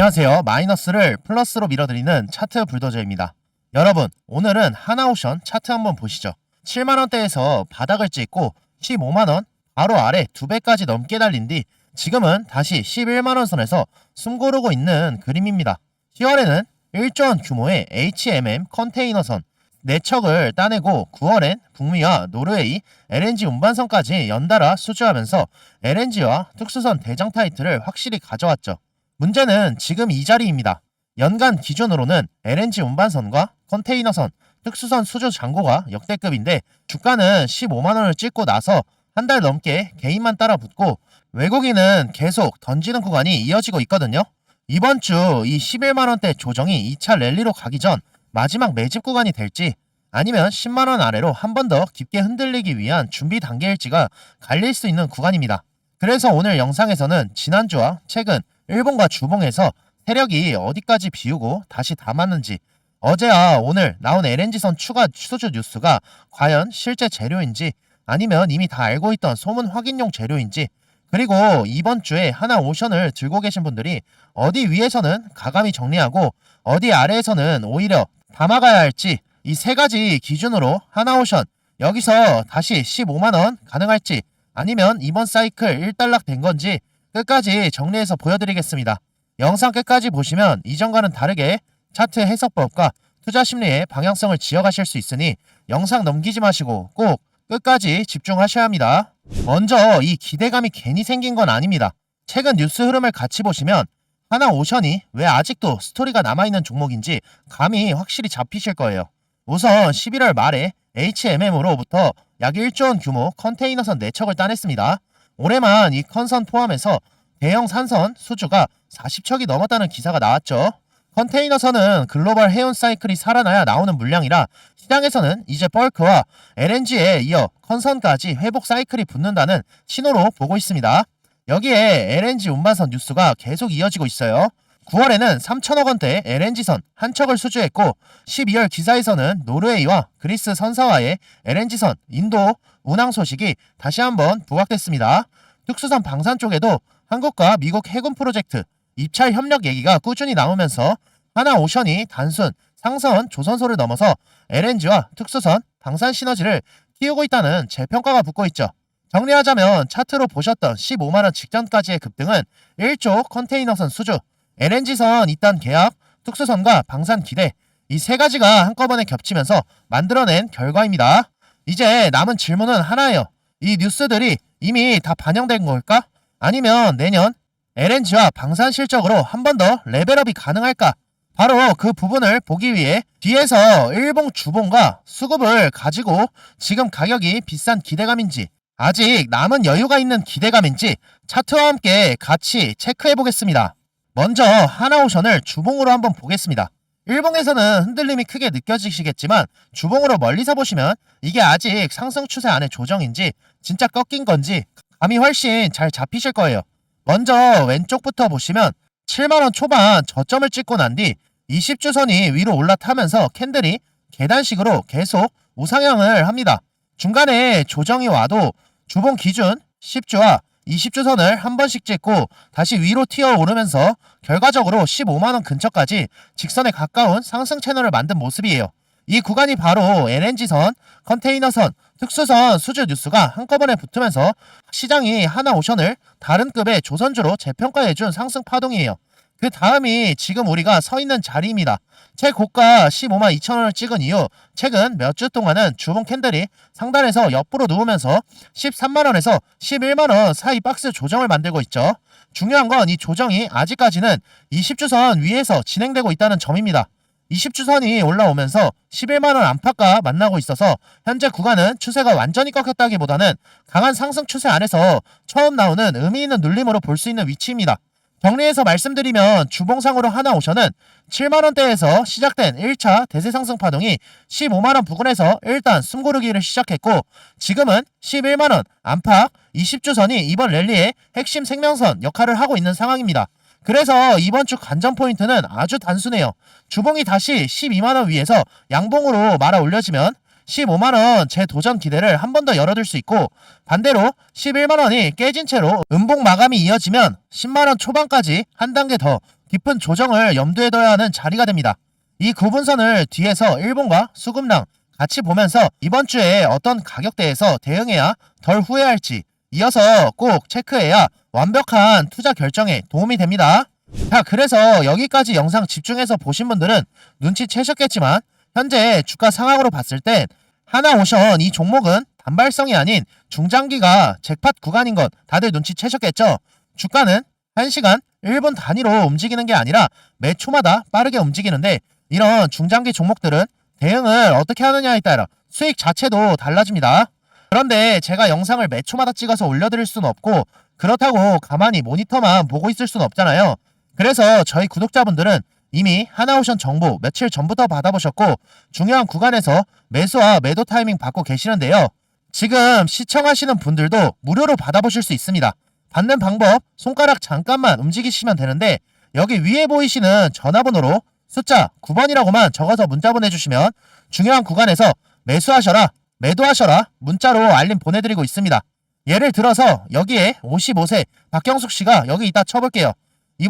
안녕하세요. 마이너스를 플러스로 밀어드리는 차트 불도저입니다. 여러분, 오늘은 하나오션 차트 한번 보시죠. 7만원대에서 바닥을 찍고 15만원 바로 아래 2배까지 넘게 달린 뒤 지금은 다시 11만원 선에서 숨 고르고 있는 그림입니다. 10월에는 1조원 규모의 HMM 컨테이너선 4척을 따내고 9월엔 북미와 노르웨이 LNG 운반선까지 연달아 수주하면서 LNG와 특수선 대장 타이틀을 확실히 가져왔죠. 문제는 지금 이 자리입니다. 연간 기준으로는 LNG 운반선과 컨테이너선, 특수선 수주 잔고가 역대급인데 주가는 15만원을 찍고 나서 한 달 넘게 개인만 따라 붙고 외국인은 계속 던지는 구간이 이어지고 있거든요. 이번 주 이 11만원대 조정이 2차 랠리로 가기 전 마지막 매집 구간이 될지 아니면 10만원 아래로 한 번 더 깊게 흔들리기 위한 준비 단계일지가 갈릴 수 있는 구간입니다. 그래서 오늘 영상에서는 지난주와 최근 일본과 주봉에서 세력이 어디까지 비우고 다시 담았는지. 어제와 오늘 나온 LNG선 추가 수주 뉴스가 과연 실제 재료인지 아니면 이미 다 알고 있던 소문 확인용 재료인지. 그리고 이번 주에 하나 오션을 들고 계신 분들이 어디 위에서는 가감히 정리하고 어디 아래에서는 오히려 담아가야 할지 이 세 가지 기준으로 하나 오션. 여기서 다시 15만원 가능할지 아니면 이번 사이클 1달락 된 건지 끝까지 정리해서 보여드리겠습니다. 영상 끝까지 보시면 이전과는 다르게 차트 해석법과 투자 심리의 방향성을 지어가실 수 있으니 영상 넘기지 마시고 꼭 끝까지 집중하셔야 합니다. 먼저 이 기대감이 괜히 생긴 건 아닙니다. 최근 뉴스 흐름을 같이 보시면 하나 오션이 왜 아직도 스토리가 남아있는 종목인지 감이 확실히 잡히실 거예요. 우선 11월 말에 HMM으로부터 약 1조 원 규모 컨테이너선 4척을 따냈습니다. 올해만 이 컨선 포함해서 대형 산선 수주가 40척이 넘었다는 기사가 나왔죠. 컨테이너선은 글로벌 해운 사이클이 살아나야 나오는 물량이라 시장에서는 이제 벌크와 LNG에 이어 컨선까지 회복 사이클이 붙는다는 신호로 보고 있습니다. 여기에 LNG 운반선 뉴스가 계속 이어지고 있어요. 9월에는 3천억 원대 LNG선 한 척을 수주했고 12월 기사에서는 노르웨이와 그리스 선사와의 LNG선 인도 운항 소식이 다시 한번 부각됐습니다. 특수선 방산 쪽에도 한국과 미국 해군 프로젝트 입찰 협력 얘기가 꾸준히 나오면서 하나 오션이 단순 상선 조선소를 넘어서 LNG와 특수선 방산 시너지를 키우고 있다는 재평가가 붙고 있죠. 정리하자면 차트로 보셨던 15만원 직전까지의 급등은 1조 컨테이너선 수주, LNG선 이단 계약, 특수선과 방산 기대 이 세 가지가 한꺼번에 겹치면서 만들어낸 결과입니다. 이제 남은 질문은 하나예요. 이 뉴스들이 이미 다 반영된 걸까? 아니면 내년 LNG와 방산 실적으로 한 번 더 레벨업이 가능할까? 바로 그 부분을 보기 위해 뒤에서 일본 주봉과 수급을 가지고 지금 가격이 비싼 기대감인지 아직 남은 여유가 있는 기대감인지 차트와 함께 같이 체크해 보겠습니다. 먼저 하나오션을 주봉으로 한번 보겠습니다. 일봉에서는 흔들림이 크게 느껴지시겠지만 주봉으로 멀리서 보시면 이게 아직 상승 추세 안의 조정인지 진짜 꺾인 건지 감이 훨씬 잘 잡히실 거예요. 먼저 왼쪽부터 보시면 7만원 초반 저점을 찍고 난 뒤 20주선이 위로 올라타면서 캔들이 계단식으로 계속 우상향을 합니다. 중간에 조정이 와도 주봉 기준 10주와 20주선을 한 번씩 찍고 다시 위로 튀어 오르면서 결과적으로 15만원 근처까지 직선에 가까운 상승 채널을 만든 모습이에요. 이 구간이 바로 LNG선, 컨테이너선, 특수선 수주 뉴스가 한꺼번에 붙으면서 시장이 하나 오션을 다른 급의 조선주로 재평가해준 상승 파동이에요. 그 다음이 지금 우리가 서 있는 자리입니다. 최고가 15만 2천원을 찍은 이후 최근 몇 주 동안은 주봉 캔들이 상단에서 옆으로 누우면서 13만원에서 11만원 사이 박스 조정을 만들고 있죠. 중요한 건 이 조정이 아직까지는 20주선 위에서 진행되고 있다는 점입니다. 20주선이 올라오면서 11만원 안팎과 만나고 있어서 현재 구간은 추세가 완전히 꺾였다기보다는 강한 상승 추세 안에서 처음 나오는 의미 있는 눌림으로 볼 수 있는 위치입니다. 정리해서 말씀드리면 주봉상으로 하나 오션은 7만원대에서 시작된 1차 대세 상승 파동이 15만원 부근에서 일단 숨고르기를 시작했고 지금은 11만원 안팎 20주선이 이번 랠리의 핵심 생명선 역할을 하고 있는 상황입니다. 그래서 이번 주 관전 포인트는 아주 단순해요. 주봉이 다시 12만원 위에서 양봉으로 말아 올려지면 15만원 재도전 기대를 한 번 더 열어둘 수 있고 반대로 11만원이 깨진 채로 음봉 마감이 이어지면 10만원 초반까지 한 단계 더 깊은 조정을 염두에 둬야 하는 자리가 됩니다. 이 구분선을 뒤에서 일본과 수급랑 같이 보면서 이번 주에 어떤 가격대에서 대응해야 덜 후회할지 이어서 꼭 체크해야 완벽한 투자 결정에 도움이 됩니다. 자, 그래서 여기까지 영상 집중해서 보신 분들은 눈치채셨겠지만 현재 주가 상황으로 봤을 땐 하나오션 이 종목은 단발성이 아닌 중장기가 잭팟 구간인 것 다들 눈치채셨겠죠? 주가는 1시간 1분 단위로 움직이는 게 아니라 매 초마다 빠르게 움직이는데 이런 중장기 종목들은 대응을 어떻게 하느냐에 따라 수익 자체도 달라집니다. 그런데 제가 영상을 매 초마다 찍어서 올려드릴 수는 없고 그렇다고 가만히 모니터만 보고 있을 수는 없잖아요. 그래서 저희 구독자분들은 이미 하나오션 정보 며칠 전부터 받아보셨고 중요한 구간에서 매수와 매도 타이밍 받고 계시는데요. 지금 시청하시는 분들도 무료로 받아보실 수 있습니다. 받는 방법 손가락 잠깐만 움직이시면 되는데 여기 위에 보이시는 전화번호로 숫자 9번이라고만 적어서 문자 보내주시면 중요한 구간에서 매수하셔라 매도하셔라 문자로 알림 보내드리고 있습니다. 예를 들어서 여기에 55세 박경숙 씨가 여기 있다 쳐볼게요.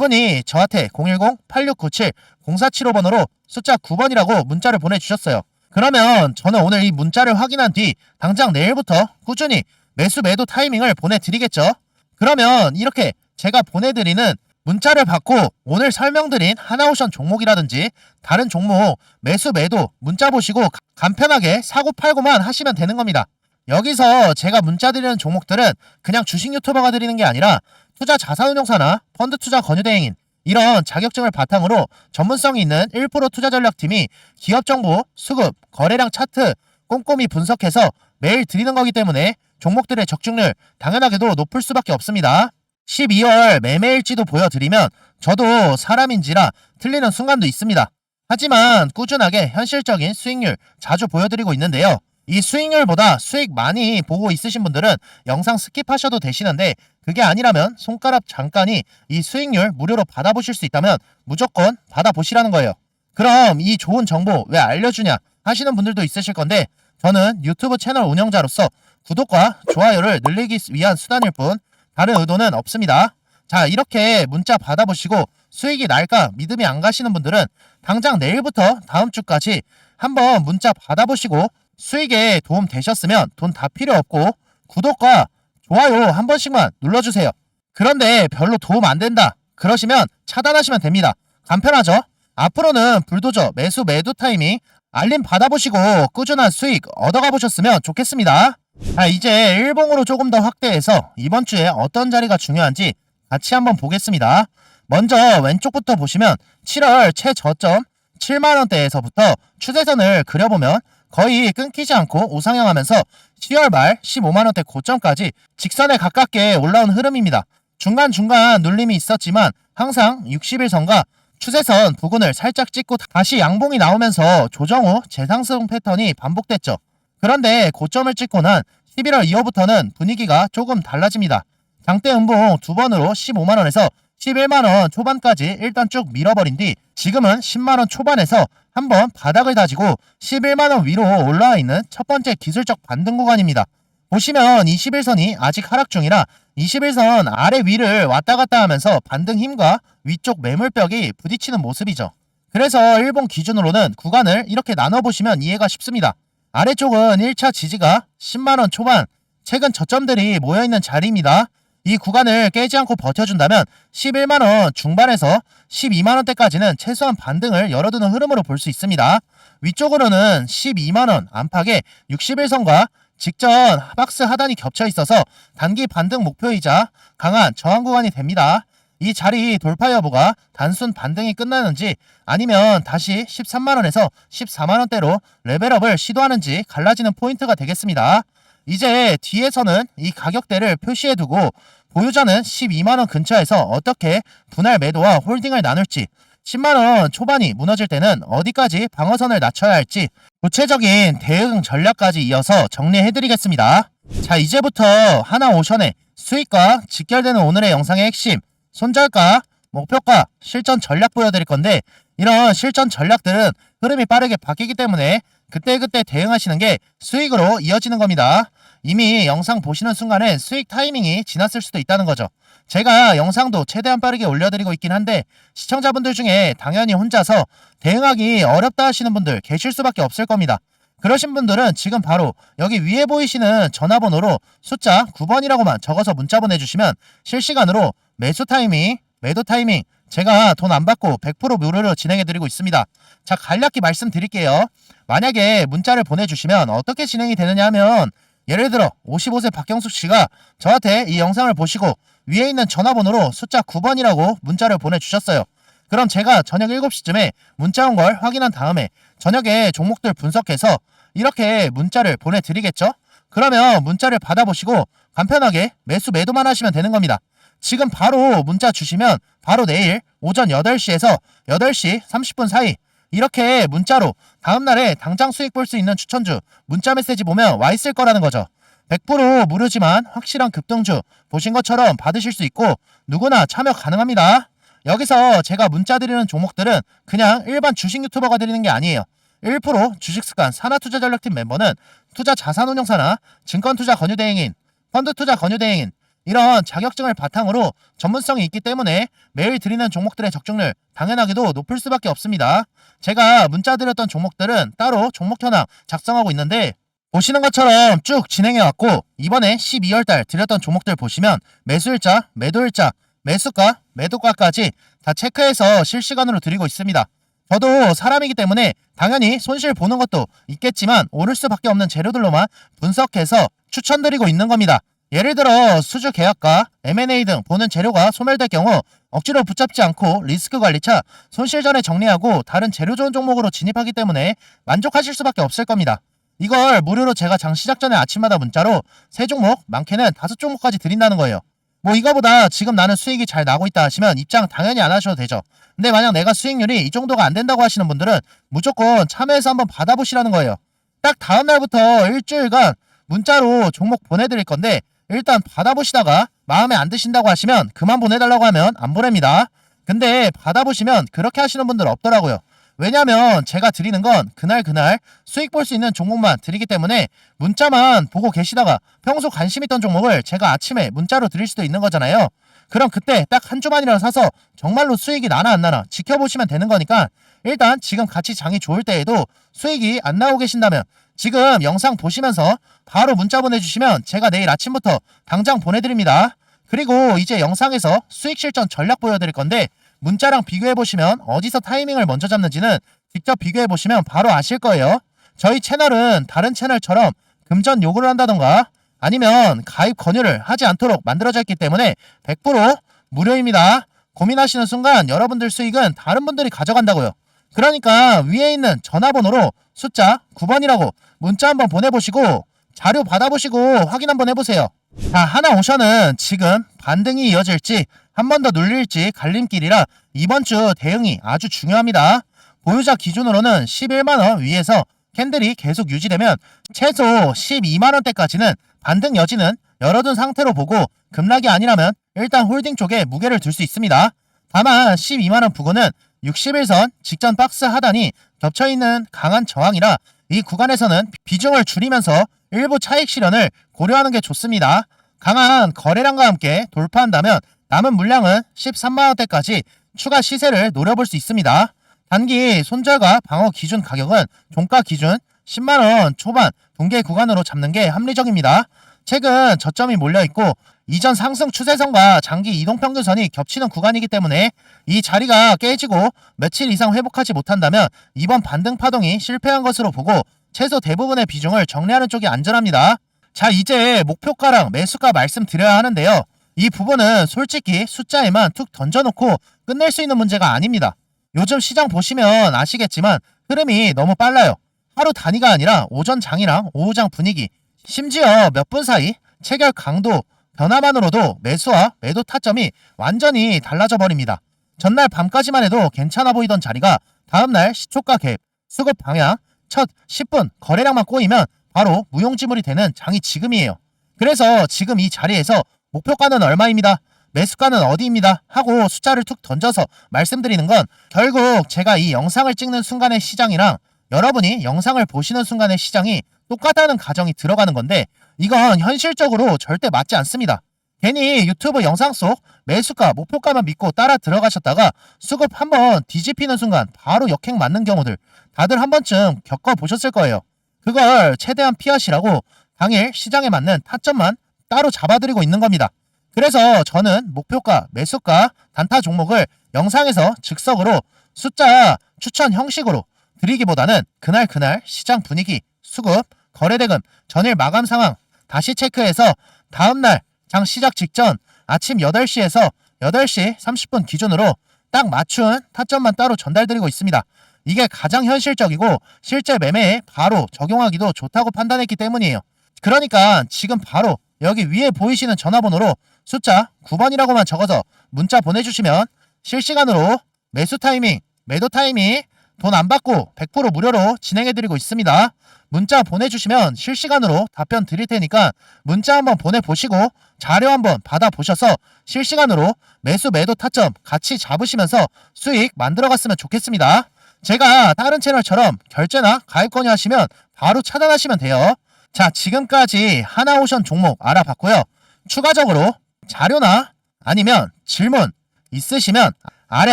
이분이 저한테 010-8697-0475번으로 숫자 9번이라고 문자를 보내주셨어요. 그러면 저는 오늘 이 문자를 확인한 뒤 당장 내일부터 꾸준히 매수 매도 타이밍을 보내드리겠죠. 그러면 이렇게 제가 보내드리는 문자를 받고 오늘 설명드린 하나오션 종목이라든지 다른 종목 매수 매도 문자 보시고 가- 간편하게 사고 팔고만 하시면 되는 겁니다. 여기서 제가 문자 드리는 종목들은 그냥 주식 유튜버가 드리는 게 아니라 투자 자산운용사나 펀드 투자 권유대행인 이런 자격증을 바탕으로 전문성이 있는 1% 투자 전략팀이 기업 정보, 수급, 거래량 차트 꼼꼼히 분석해서 매일 드리는 거기 때문에 종목들의 적중률 당연하게도 높을 수밖에 없습니다. 12월 매매일지도 보여드리면 저도 사람인지라 틀리는 순간도 있습니다. 하지만 꾸준하게 현실적인 수익률 자주 보여드리고 있는데요. 이 수익률보다 수익 많이 보고 있으신 분들은 영상 스킵하셔도 되시는데 그게 아니라면 손가락 잠깐이 이 수익률 무료로 받아보실 수 있다면 무조건 받아보시라는 거예요. 그럼 이 좋은 정보 왜 알려주냐 하시는 분들도 있으실 건데 저는 유튜브 채널 운영자로서 구독과 좋아요를 늘리기 위한 수단일 뿐 다른 의도는 없습니다. 자, 이렇게 문자 받아보시고 수익이 날까 믿음이 안 가시는 분들은 당장 내일부터 다음 주까지 한번 문자 받아보시고 수익에 도움 되셨으면 돈 다 필요 없고 구독과 좋아요 한 번씩만 눌러주세요. 그런데 별로 도움 안 된다. 그러시면 차단하시면 됩니다. 간편하죠? 앞으로는 불도저 매수 매도 타이밍 알림 받아보시고 꾸준한 수익 얻어가 보셨으면 좋겠습니다. 자, 이제 일봉으로 조금 더 확대해서 이번 주에 어떤 자리가 중요한지 같이 한번 보겠습니다. 먼저 왼쪽부터 보시면 7월 최저점 7만원대에서부터 추세선을 그려보면 거의 끊기지 않고 우상향하면서 10월 말 15만원대 고점까지 직선에 가깝게 올라온 흐름입니다. 중간중간 눌림이 있었지만 항상 60일선과 추세선 부근을 살짝 찍고 다시 양봉이 나오면서 조정 후 재상승 패턴이 반복됐죠. 그런데 고점을 찍고 난 11월 이후부터는 분위기가 조금 달라집니다. 장대 음봉 두 번으로 15만원에서 11만원 초반까지 일단 쭉 밀어버린 뒤 지금은 10만원 초반에서 한번 바닥을 다지고 11만원 위로 올라와 있는 첫 번째 기술적 반등 구간입니다. 보시면 21선이 아직 하락 중이라 21선 아래 위를 왔다 갔다 하면서 반등 힘과 위쪽 매물벽이 부딪히는 모습이죠. 그래서 일본 기준으로는 구간을 이렇게 나눠보시면 이해가 쉽습니다. 아래쪽은 1차 지지가 10만원 초반, 최근 저점들이 모여있는 자리입니다. 이 구간을 깨지 않고 버텨준다면 11만원 중반에서 12만원대까지는 최소한 반등을 열어두는 흐름으로 볼 수 있습니다. 위쪽으로는 12만원 안팎의 61선과 직전 박스 하단이 겹쳐 있어서 단기 반등 목표이자 강한 저항 구간이 됩니다. 이 자리 돌파 여부가 단순 반등이 끝나는지 아니면 다시 13만원에서 14만원대로 레벨업을 시도하는지 갈라지는 포인트가 되겠습니다. 이제 뒤에서는 이 가격대를 표시해두고 보유자는 12만원 근처에서 어떻게 분할 매도와 홀딩을 나눌지 10만원 초반이 무너질 때는 어디까지 방어선을 낮춰야 할지 구체적인 대응 전략까지 이어서 정리해드리겠습니다. 자 이제부터 하나오션의 수익과 직결되는 오늘의 영상의 핵심 손절가, 목표가, 실전 전략 보여드릴 건데 이런 실전 전략들은 흐름이 빠르게 바뀌기 때문에 그때그때 대응하시는 게 수익으로 이어지는 겁니다. 이미 영상 보시는 순간엔 수익 타이밍이 지났을 수도 있다는 거죠. 제가 영상도 최대한 빠르게 올려드리고 있긴 한데 시청자분들 중에 당연히 혼자서 대응하기 어렵다 하시는 분들 계실 수밖에 없을 겁니다. 그러신 분들은 지금 바로 여기 위에 보이시는 전화번호로 숫자 9번이라고만 적어서 문자 보내주시면 실시간으로 매수 타이밍, 매도 타이밍 제가 돈 안 받고 100% 무료로 진행해드리고 있습니다. 자 간략히 말씀드릴게요. 만약에 문자를 보내주시면 어떻게 진행이 되느냐 하면 예를 들어 55세 박경숙 씨가 저한테 이 영상을 보시고 위에 있는 전화번호로 숫자 9번이라고 문자를 보내주셨어요. 그럼 제가 저녁 7시쯤에 문자 온 걸 확인한 다음에 저녁에 종목들 분석해서 이렇게 문자를 보내드리겠죠? 그러면 문자를 받아보시고 간편하게 매수 매도만 하시면 되는 겁니다. 지금 바로 문자 주시면 바로 내일 오전 8시에서 8시 30분 사이 이렇게 문자로 다음날에 당장 수익 볼 수 있는 추천주 문자 메시지 보면 와 있을 거라는 거죠. 100% 무료지만 확실한 급등주 보신 것처럼 받으실 수 있고 누구나 참여 가능합니다. 여기서 제가 문자 드리는 종목들은 그냥 일반 주식 유튜버가 드리는 게 아니에요. 1% 주식습관 산하투자전략팀 멤버는 투자 자산운용사나 증권투자 권유대행인, 펀드투자 권유대행인 이런 자격증을 바탕으로 전문성이 있기 때문에 매일 드리는 종목들의 적중률 당연하게도 높을 수밖에 없습니다. 제가 문자 드렸던 종목들은 따로 종목 현황 작성하고 있는데 보시는 것처럼 쭉 진행해왔고 이번에 12월달 드렸던 종목들 보시면 매수일자, 매도일자, 매수가, 매도가까지 다 체크해서 실시간으로 드리고 있습니다. 저도 사람이기 때문에 당연히 손실 보는 것도 있겠지만 오를 수밖에 없는 재료들로만 분석해서 추천드리고 있는 겁니다. 예를 들어 수주 계약과 M&A 등 보는 재료가 소멸될 경우 억지로 붙잡지 않고 리스크 관리차 손실 전에 정리하고 다른 재료 좋은 종목으로 진입하기 때문에 만족하실 수밖에 없을 겁니다. 이걸 무료로 제가 장 시작 전에 아침마다 문자로 세 종목, 많게는 다섯 종목까지 드린다는 거예요. 뭐 이거보다 지금 나는 수익이 잘 나고 있다 하시면 입장 당연히 안 하셔도 되죠. 근데 만약 내가 수익률이 이 정도가 안 된다고 하시는 분들은 무조건 참여해서 한번 받아보시라는 거예요. 딱 다음 날부터 일주일간 문자로 종목 보내드릴 건데 일단 받아보시다가 마음에 안 드신다고 하시면 그만 보내달라고 하면 안 보냅니다. 근데 받아보시면 그렇게 하시는 분들 없더라고요. 왜냐면 제가 드리는 건 그날 그날 수익 볼 수 있는 종목만 드리기 때문에 문자만 보고 계시다가 평소 관심 있던 종목을 제가 아침에 문자로 드릴 수도 있는 거잖아요. 그럼 그때 딱 한 주만이라도 사서 정말로 수익이 나나 안 나나 지켜보시면 되는 거니까 일단 지금 같이 장이 좋을 때에도 수익이 안 나오고 계신다면 지금 영상 보시면서 바로 문자 보내주시면 제가 내일 아침부터 당장 보내드립니다. 그리고 이제 영상에서 수익 실전 전략 보여드릴 건데 문자랑 비교해보시면 어디서 타이밍을 먼저 잡는지는 직접 비교해보시면 바로 아실 거예요. 저희 채널은 다른 채널처럼 금전 요구를 한다던가 아니면 가입 권유를 하지 않도록 만들어져 있기 때문에 100% 무료입니다. 고민하시는 순간 여러분들 수익은 다른 분들이 가져간다고요. 그러니까 위에 있는 전화번호로 숫자 9번이라고 문자 한번 보내보시고 자료 받아보시고 확인 한번 해보세요. 자, 하나 오션은 지금 반등이 이어질지 한 번 더 눌릴지 갈림길이라 이번 주 대응이 아주 중요합니다. 보유자 기준으로는 11만원 위에서 캔들이 계속 유지되면 최소 12만원대까지는 반등 여지는 열어둔 상태로 보고 급락이 아니라면 일단 홀딩 쪽에 무게를 둘 수 있습니다. 다만 12만원 부근은 61선 직전 박스 하단이 겹쳐있는 강한 저항이라 이 구간에서는 비중을 줄이면서 일부 차익 실현을 고려하는 게 좋습니다. 강한 거래량과 함께 돌파한다면 남은 물량은 13만원대까지 추가 시세를 노려볼 수 있습니다. 단기 손절과 방어 기준 가격은 종가 기준 10만원 초반 동계 구간으로 잡는 게 합리적입니다. 최근 저점이 몰려있고 이전 상승 추세선과 장기 이동평균선이 겹치는 구간이기 때문에 이 자리가 깨지고 며칠 이상 회복하지 못한다면 이번 반등 파동이 실패한 것으로 보고 최소 대부분의 비중을 정리하는 쪽이 안전합니다. 자 이제 목표가랑 매수가 말씀드려야 하는데요. 이 부분은 솔직히 숫자에만 툭 던져놓고 끝낼 수 있는 문제가 아닙니다. 요즘 시장 보시면 아시겠지만 흐름이 너무 빨라요. 하루 단위가 아니라 오전 장이랑 오후 장 분위기, 심지어 몇 분 사이 체결 강도 변화만으로도 매수와 매도 타점이 완전히 달라져 버립니다. 전날 밤까지만 해도 괜찮아 보이던 자리가 다음날 시초가 갭, 수급 방향, 첫 10분 거래량만 꼬이면 바로 무용지물이 되는 장이 지금이에요. 그래서 지금 이 자리에서 목표가는 얼마입니다. 매수가는 어디입니다. 하고 숫자를 툭 던져서 말씀드리는 건 결국 제가 이 영상을 찍는 순간의 시장이랑 여러분이 영상을 보시는 순간의 시장이 똑같다는 가정이 들어가는 건데 이건 현실적으로 절대 맞지 않습니다. 괜히 유튜브 영상 속 매수가, 목표가만 믿고 따라 들어가셨다가 수급 한번 뒤집히는 순간 바로 역행 맞는 경우들 다들 한 번쯤 겪어보셨을 거예요. 그걸 최대한 피하시라고 당일 시장에 맞는 타점만 따로 잡아드리고 있는 겁니다. 그래서 저는 목표가, 매수가, 단타 종목을 영상에서 즉석으로 숫자 추천 형식으로 드리기보다는 그날 그날 시장 분위기, 수급, 거래대금, 전일 마감 상황 다시 체크해서 다음날 장 시작 직전 아침 8시에서 8시 30분 기준으로 딱 맞춘 타점만 따로 전달드리고 있습니다. 이게 가장 현실적이고 실제 매매에 바로 적용하기도 좋다고 판단했기 때문이에요. 그러니까 지금 바로 여기 위에 보이시는 전화번호로 숫자 9번이라고만 적어서 문자 보내주시면 실시간으로 매수 타이밍, 매도 타이밍 돈 안 받고 100% 무료로 진행해드리고 있습니다. 문자 보내주시면 실시간으로 답변 드릴 테니까 문자 한번 보내보시고 자료 한번 받아보셔서 실시간으로 매수 매도 타점 같이 잡으시면서 수익 만들어갔으면 좋겠습니다. 제가 다른 채널처럼 결제나 가입 권유하시면 바로 차단하시면 돼요. 자, 지금까지 하나오션 종목 알아봤고요. 추가적으로 자료나 아니면 질문 있으시면 아래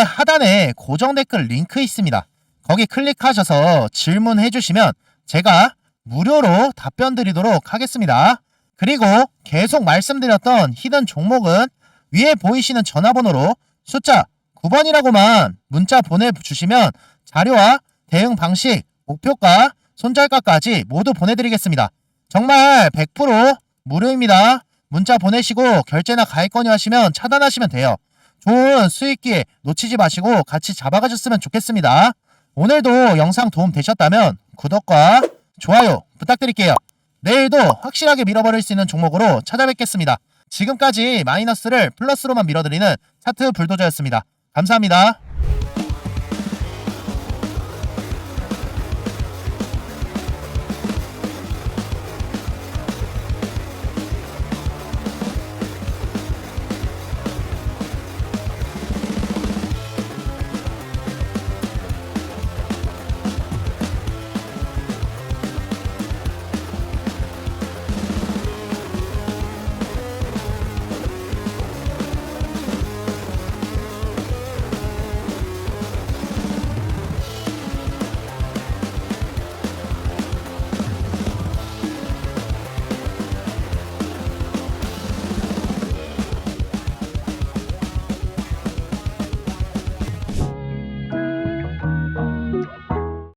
하단에 고정 댓글 링크 있습니다. 거기 클릭하셔서 질문해 주시면 제가 무료로 답변 드리도록 하겠습니다. 그리고 계속 말씀드렸던 히든 종목은 위에 보이시는 전화번호로 숫자 9번이라고만 문자 보내주시면 자료와 대응 방식, 목표가, 손절가까지 모두 보내드리겠습니다. 정말 100% 무료입니다. 문자 보내시고 결제나 가입 권유하시면 차단하시면 돼요. 좋은 수익기에 놓치지 마시고 같이 잡아가셨으면 좋겠습니다. 오늘도 영상 도움 되셨다면 구독과 좋아요 부탁드릴게요. 내일도 확실하게 밀어버릴 수 있는 종목으로 찾아뵙겠습니다. 지금까지 마이너스를 플러스로만 밀어드리는 차트 불도저였습니다. 감사합니다.